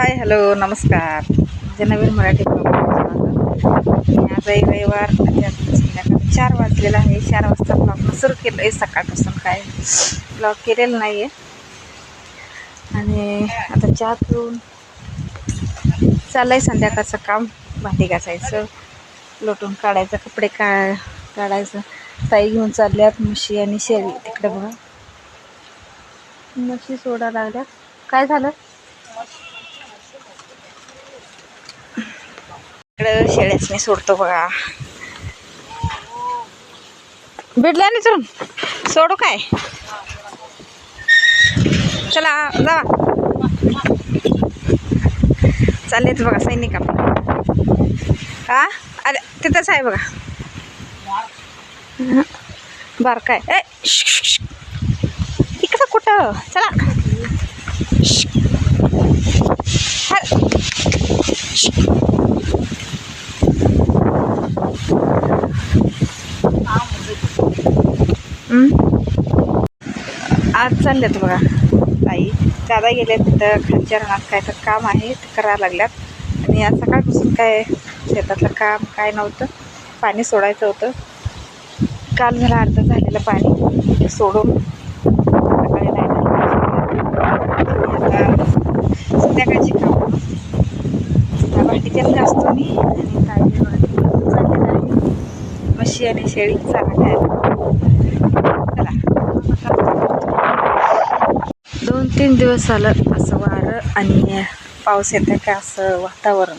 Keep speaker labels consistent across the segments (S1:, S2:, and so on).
S1: Hi hello नमस्कार. माझ्या नवीन Marathi blog आज रविवार संध्याकाळी. चार वाजलेला आहे. चार वाजता ब्लॉग सुरू केलं आहे सकाळपासून काय ब्लॉग केलेलं नाही आहे आणि आता चहा पिऊन चाललं आहे संध्याकाळचं काम. भांडी घासायचं लोटून काढायचं कपडे का काढायचं. ताई घेऊन चालल्यात म्हशी आणि शेळी. तिकडे बघा. म्हशी सोडा लागल्या. काय झालं? इकडं शेळ्याच मी सोडतो बघा. भेटल्या नाही सोडू काय? चला जावा चालेल बघा सैनिक आपण. हा अरे तिथंच आहे बघा. बार काय? ए श्श, श्श, श्श. इकडं कुठं? चला श्श. हा. श्श. हं? आज चालल्यात बघा. ताई दादा गेले तिथं खालच्या रानात काय तर काम आहे ते करायला लागल्यात. आणि आज सकाळपासून काय शेतातलं काम काय नव्हतं पाणी सोडायचं होतं. काल झालं अर्ध झालेलं पाणी सोडून सकाळी आता संध्याकाळची कामं. त्या त्याला असतो मी आणि काय चाललेलं आहे. म्हशी आणि शेळी चारा खायला चला दोन तीन दिवस झालं असं वारं आणि पाऊस येतं का असं वातावरण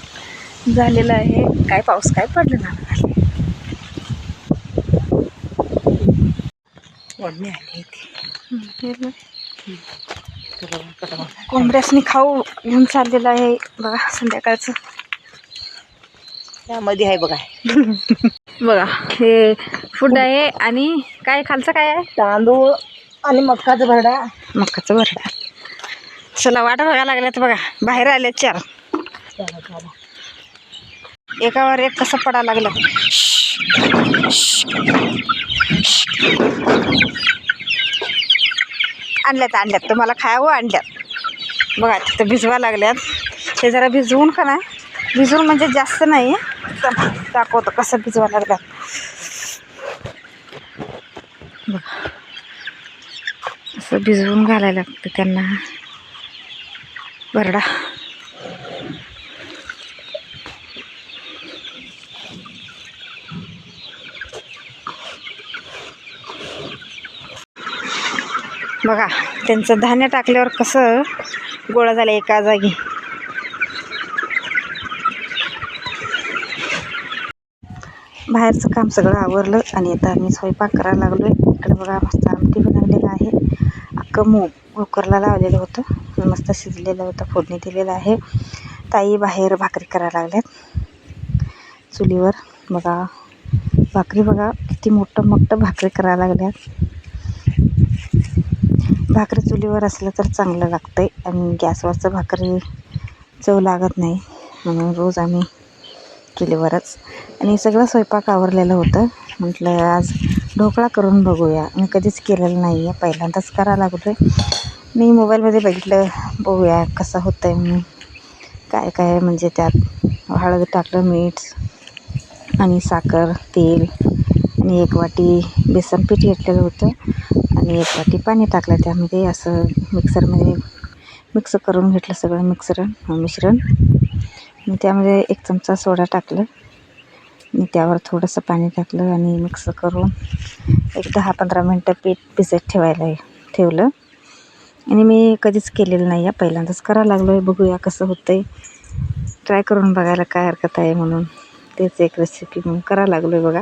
S1: झालेलं आहे. काय पाऊस काय पडलं ना
S2: आली इथे.
S1: कोंबड्यासनी खाऊ घेऊन चाललेलं आहे बघा संध्याकाळचं.
S2: त्यामध्ये आहे बघा.
S1: बघा हे फूड आहे आणि काय खालचं काय आहे?
S2: तांदूळ आणि मक्काचा भरडा.
S1: मक्काचं भरडा. चला वाट बघायला लागल्यात बघा बाहेर आले चार. एकावर एक कसं पडा लागलं? आणल्यात आणल्यात. तुम्हाला खावं आणल्यात. बघा तिथं भिजवा लागल्यात. ते जरा भिजवून का ना भिजवून म्हणजे जास्त नाही. तर दाखवतो कसं भिजवा लागल्यात. बघा. असं भिजवून घालायला लागतं त्यांना. बरडा बघा त्यांचं धान्य टाकल्यावर कसं गोळा झालं एका जागी. बाहेरचं काम सगळं आवरलं आणि आता मी स्वयंपाक करायला लागलो आहे इकडे बघा मस्त आमटी बनवलेलं आहे. अख्खं मूग. कुकरला लावलेलं होतं. मस्त शिजलेलं होतं. फोडणी दिलेलं आहे. ताई बाहेर भाकरी करायला लागल्यात. चुलीवर. बघा. भाकरी बघा. किती मोठं मोठं भाकरी करायला लागल्यात. भाकरी चुलीवर असलं तर चांगलं लागतं आहे आणि गॅसवरचं भाकरी चव लागत नाही. म्हणून रोज आम्ही चुलीवरच. आणि सगळं स्वयंपाक आवरलेलं होतं. म्हटलं आज ढोकळा करून बघूया. मी कधीच केलेलं नाही आहे पहिल्यांदाच करायला लागलो आहे मी मोबाईलमध्ये बघितलं बघूया कसं होतं आहे म्हणून. काय काय म्हणजे त्यात हळद टाकलं मीठ आणि साखर तेल आणि एक वाटी बेसन पीठ घेतलेलं होतं आणि एक वाटी पाणी टाकलं त्यामध्ये. असं मिक्सरमध्ये मिक्स करून घेतलं सगळं मिक्सरण मिश्रण. आणि त्यामध्ये एक चमचा सोडा टाकलं. आणि त्यावर थोडंसं पाणी टाकलं आणि मिक्स करून एक दहा पंधरा मिनटं पीठ भिजत ठेवायला ठेवलं. आणि मी कधीच केलेलं नाही आहे. पहिल्यांदाच करायला लागलो आहे बघूया कसं होतं आहे ट्राय करून बघायला काय हरकत आहे म्हणून. तेच एक रेसिपी म्हणून करायला लागलो आहे बघा.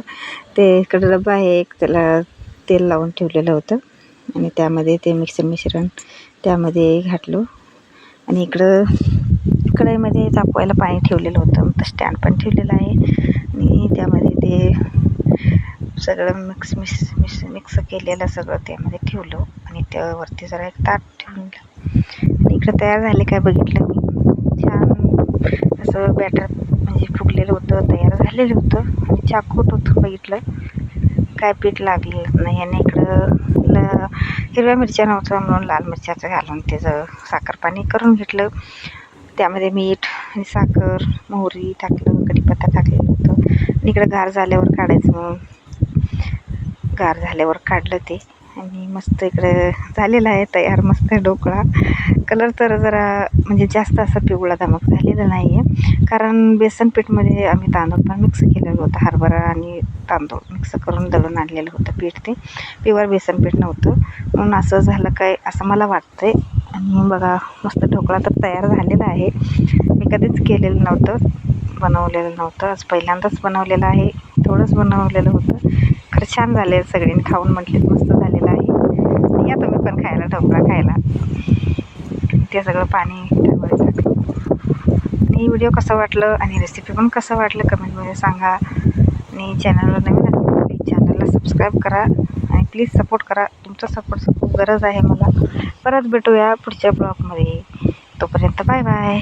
S1: ते इकडं डबा आहे. एक त्याला तेल लावून ठेवलेलं होतं. आणि त्यामध्ये ते मिक्सर मिश्रण त्यामध्ये घातलं. आणि इकडं कढईमध्ये तापवायला पाणी ठेवलेलं होतं. तर स्टँड पण ठेवलेलं आहे. ते सगळं मिक्स मिक्स मिक्स मिक्स केलेलं सगळं त्यामध्ये ठेवलं आणि त्यावरती जरा एक ताट ठेवून दिलं. आणि इकडं तयार झाले काय बघितलं मी. छान असं बॅटर म्हणजे फुगलेलं होतं तयार झालेलं होतं. आणि चाकूट होतं बघितलं काय पीठ लागलेलं नाही आणि इकडं ल हिरव्या मिरच्या नव्हत्या म्हणून लाल मिरच्याचं घालून त्याचं साखर पाणी करून घेतलं. त्यामध्ये मीठ आणि साखर मोहरी टाकलं कढीपत्ता टाकलेलं होतं. आणि इकडं गार झाल्यावर काढायचं. म्हणून गार झाल्यावर काढलं ते. आणि मस्त इकडं झालेलं आहे तयार मस्त ढोकळा. कलर तर जरा म्हणजे जास्त असा पिवळा धमक झालेला नाही आहे कारण बेसन पीठमध्ये आम्ही तांदूळ पण मिक्स केलेलं होतं. हरभरा आणि तांदूळ मिक्स करून दळून आणलेलं होतं पीठ ते. प्युअर बेसन पीठ नव्हतं. म्हणून असं झालं काय असं मला वाटतं आहे आणि बघा मस्त ढोकळा तर तयार झालेला आहे. मी कधीच केलेलं नव्हतं बनवलेलं नव्हतं. आज पहिल्यांदाच बनवलेलं आहे थोडंच बनवलेलं होतं. खरं छान झाले सगळ्यांनी खाऊन म्हटले मस्त झालेलं आहे. या तुम्ही पण खायला ढोकळा खायला. ते सगळं पाणी त्यामध्ये आणि व्हिडिओ कसं वाटलं आणि रेसिपी पण कसं वाटलं कमेंटमध्ये सांगा. आणि चॅनलवर नवीन प्लीज चॅनलला सबस्क्राईब करा. प्लीज सपोर्ट करा. तुमचा सपोर्ट खूप गरज आहे मला. परत भेटूया पुढच्या ब्लॉगमध्ये तोपर्यंत बाय बाय